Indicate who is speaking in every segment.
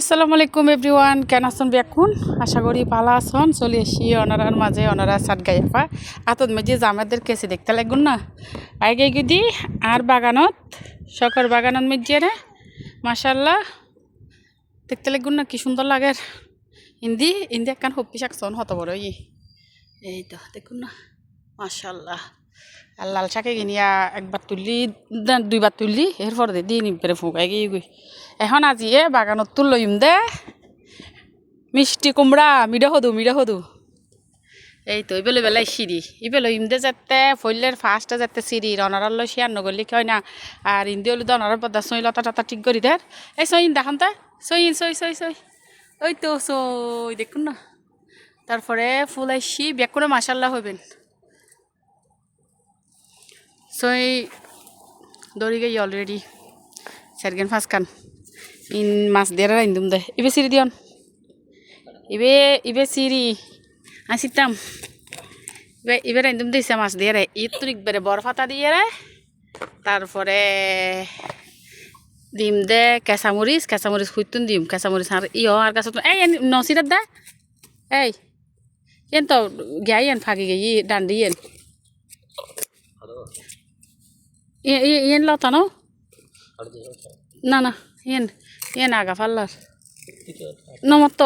Speaker 1: আসসালামু আলাইকুম এভরিওয়ান কেন আছেন বেকুন আশা করি ভালো আসন চলে এসি ওনারার মাঝে ওনারা সাত গাইফা আতত মাঝে জামাদের কেসে দেখতে লাগুন না? আগে গিদি, আর বাগানত, শখর বাগানত মধ্যে রে মাসাল্লাহ দেখতে লাগুন না, কি সুন্দর লাগে হিন্দি হিন্দি একখান হপ্পি শাকসন হত বড় ই এই তো, দেখুন না মাসাল্লাহ আর লাল শাকে কিনিয়া একবার তুললি দুইবার তুললি এরপর দে দিয়ে নিবে ফুকাই গিয়ে গই। এখন আজি এ বাগানত তুল লইম দে। মিষ্টি কুমড়া মিডা হদু মিডা হদু। এই তো, ইবেলে বেলাই সিঁড়ি। ইবেলে ইমদে যাতে, ফইলের ফার্স্টে যাতে সিঁড়ি রনারার লই শেয়ার নগলি কয় না। আর ইন্দি হলি দনার পদা সই লতা টতা ঠিক করি দেয় এই সইন দেখান তা। সইন সই সই সই। ওই তো, সই, দেখুন না। তারপরে ফুল আইসি ব্যাক করে মাসাল্লাহ হইবেন। সই দৌড়ি গেই অলরেডি সেরগেন ফাঁসকান ইন মাছ দিয়ে রাইন্দুম দে ইবে সিঁড়ি দিয়ন ইবে ইবে সিঁড়ি আসিতাম ইবে ইবে রাইন্দুম দিছে মাছ দিয়ে রে ই তুরিক বেড়ে বরফাতা দিয়ে রে তারপরে দিম দে কেঁচামরিচ কেঁচামরিচ খুঁজতুন দিম কেঁচামরিচ আর ইয় আর কাছে এই নসিরাত দে এই ইয়েন তো গাই এন ফাঁকি গেই ডান্ডি ইয়েন ইয়েন লতা ন না না ইয়েন ইয়েন আগা ফাল্লার নমত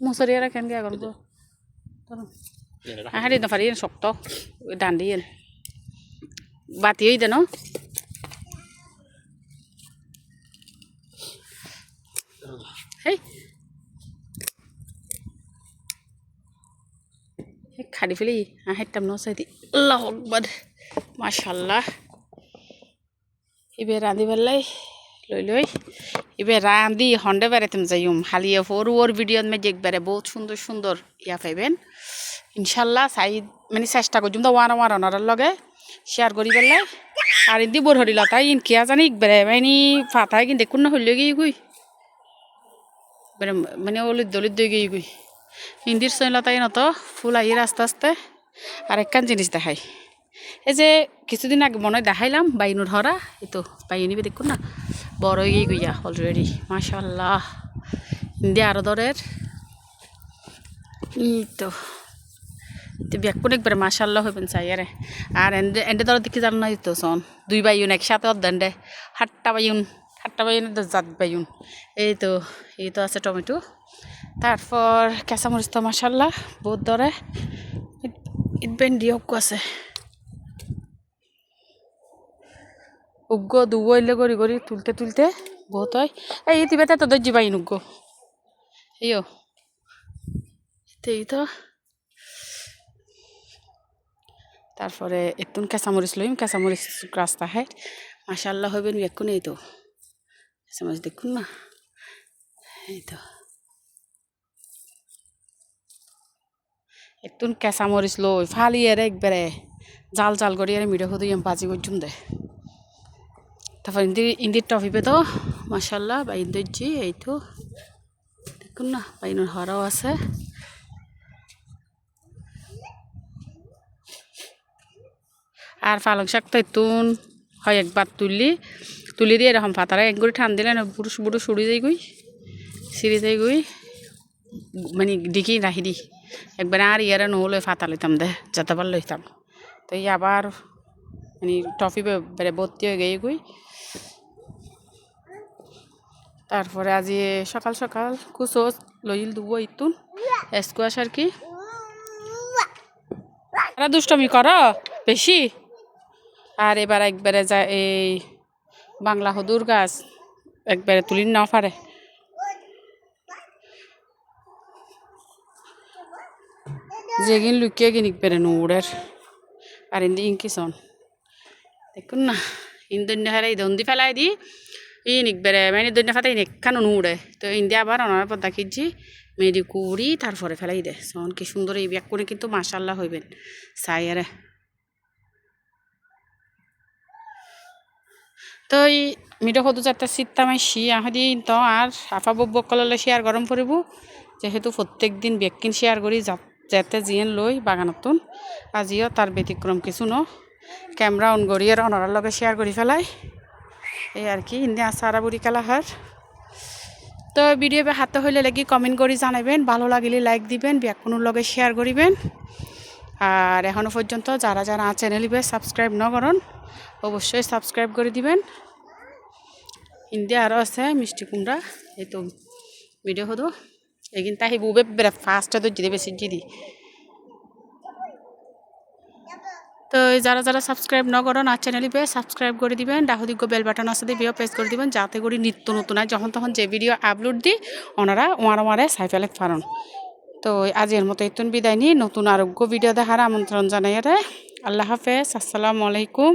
Speaker 1: মুসরি এরা কেন গিয়া গল্প হাড়ি নফারি ইয়েন শক্ত ডান্ডি ইয়েন বাতি হই দে ন হেই খাড়ি ফেলি হাইতাম ন সাইদি আল্লাহ আকবার মাশাল্লাহ ইবে রাঁধি পেলাই লই লই ইবে রাঁধি হন্ডে বেড়াতাম যাইম হালিয়ে ফোর ওর ভিডিওত মে দেখবারে বহুত সুন্দর সুন্দর ইয়া পাইবেন ইনশাল্লাহ চাই মানে চেষ্টা করছুম তো ওয়ান ওয়ান ওনার লগে শেয়ার করি পেলাই আর ইন্দি বোর হরিল তাই ইনকিয়া জানি বেড়ে মানে ফাতাই কিন্তু দেখুন না হইলে গিয়ে গুই মানে অলিত দলিত দই গিয়ে গুই ইন্দির সৈলতাই নত ফুল আইয়ের আস্তে আস্তে আর একখান জিনিস দেখাই এই যে কিছুদিন আগে মনে হয় দেখাইলাম বাইনুর হরা এই তো বাইনিবে দেখুন না, বড় হয়ে গইয়া অলরেডি মাশাল্লাহ ইন্ডিয়া আরও দরের এই তো ব্যাকুন একবারে মাশাল্লাহ হইবেন চাই আরে আর এন্ডে এন্ডে দর দেখি জানো না তো সন দুই বাইউন একসাথে অর্ধান্ডে সাতটা বাইউন সাতটা বাইউন জাত বাইউন। এই তো এই তো আছে টমেটো। তারপর কেঁচামরিচ তো মাশাল্লাহ বহুত দরে ইট হকু আছে। উগ্গ দুগো এলে করি করি তুলতে তুলতে বহুত হয়। এই ইতিবাতে তো দর্জি পাই নুগ্গ। এইও। এই তো। তারপরে এতুন কাঁচামরিচ লইম, কাঁচামরিচ রাস্তা হাই মাশাল্লাহ হইবেন এখন এই তো কাঁচামরিচ দেখুন না। এই তো এতুন কেঁচামরিচ লই ফালিয়ে একবারে জাল জাল করি আর মিঠা খুদি বাজি করছুম দে। তারপর ইন্দি ইন্দির টফিপে তো মাসাল্লাহ বা ইন্দিরজি এই তো। দেখুন না বা বাইনুর হরাও আছে। আর পালং শাক তো এতুন, হয় একবার তুললি তুলি দিয়ে এরকম পাতারা এক করে ঠান দিলে না, বুড়ো বুড়ো সুড়ি যাই গুই, সিঁড়ি যাই গুই। মানে ডিকি রাখি দি। একবার আর ইয়ারে নহলে ফাতা লইতাম দে যাতে পার লইতাম। তো আবার মানে টফি বেড়ে ভর্তি হয়ে গিয়ে গুই। তারপরে আজি সকাল সকাল কুচো লইল দুবো ইতুন। স্কোয়াশ আর কি? এরা দুষ্টমি কর, বেশি। আর এবার একবারে যা এই বাংলা হদুর গাছ একবারে তুলি না পারে। যেগিন লুকিয়ে গিনিক বেড়ে নুড়ের। আর ইন্দি ইনকিসন দেখুন না ইন্দন্য হারাই দন্দি ফেলাই দি। ই নিকবেরে মানে দন্য ফাতাই নেখান নুড়ে তো ইন্দি আবার অনার পর দেখিছি মেয়েদি কুড়ি তারপরে ফেলাই দে সন কি সুন্দর এই ব্যাগ করে কিন্তু মাসাল্লাহ হইবেন চাই আরে তো এই মিঠো সদু যাতে চিত্তা মাইছি আহদি তো আর আফা বকললে শেয়ার গরম পড়ব যেহেতু প্রত্যেক দিন বেকিন শেয়ার করি যাতে জিয়েন লই বাগানতুন আজিও তার ব্যতিক্রম কিছু ন ক্যামেরা অন আর অনারার লগে শেয়ার করি ফেলাই এই আর কি ইন্দি আসারা বুড়ি কালাহার তো ভিডিও হাতে হইলে লাগি কমেন্ট করে জানাবেন ভালো লাগিলে লাইক দিবেন ব্যাকুনোর লগে শেয়ার করিবেন আর এখনও পর্যন্ত যারা যারা চ্যানেলিবে সাবস্ক্রাইব ন করুন, অবশ্যই সাবস্ক্রাইব করে দিবেন। হিন্দি আরও আছে মিষ্টি কুমড়া, এই তো ভিডিও হতো এগিন তাহি বুবে ফার্স্টে তো জিদে বেশি জিদি তো যারা যারা সাবস্ক্রাইব ন না চ্যানেলে পেয়ে সাবস্ক্রাইব করে দিবেন। ডাহুদিগ্য বেল বাটন আছে দিয়েও প্রেস করে দিবেন, যাতে করে নিত্য নতুন আর যখন তখন যে ভিডিও আপলোড দিই, ওনারা ওয়ার ওয়ারে সাইফেলে পারন তো আজের মতো এতুন বিদায় নিয়ে নতুন আরোগ্য ভিডিও দেখার আমন্ত্রণ জানাই রে আল্লাহ হাফেজ। আসসালামু আলাইকুম।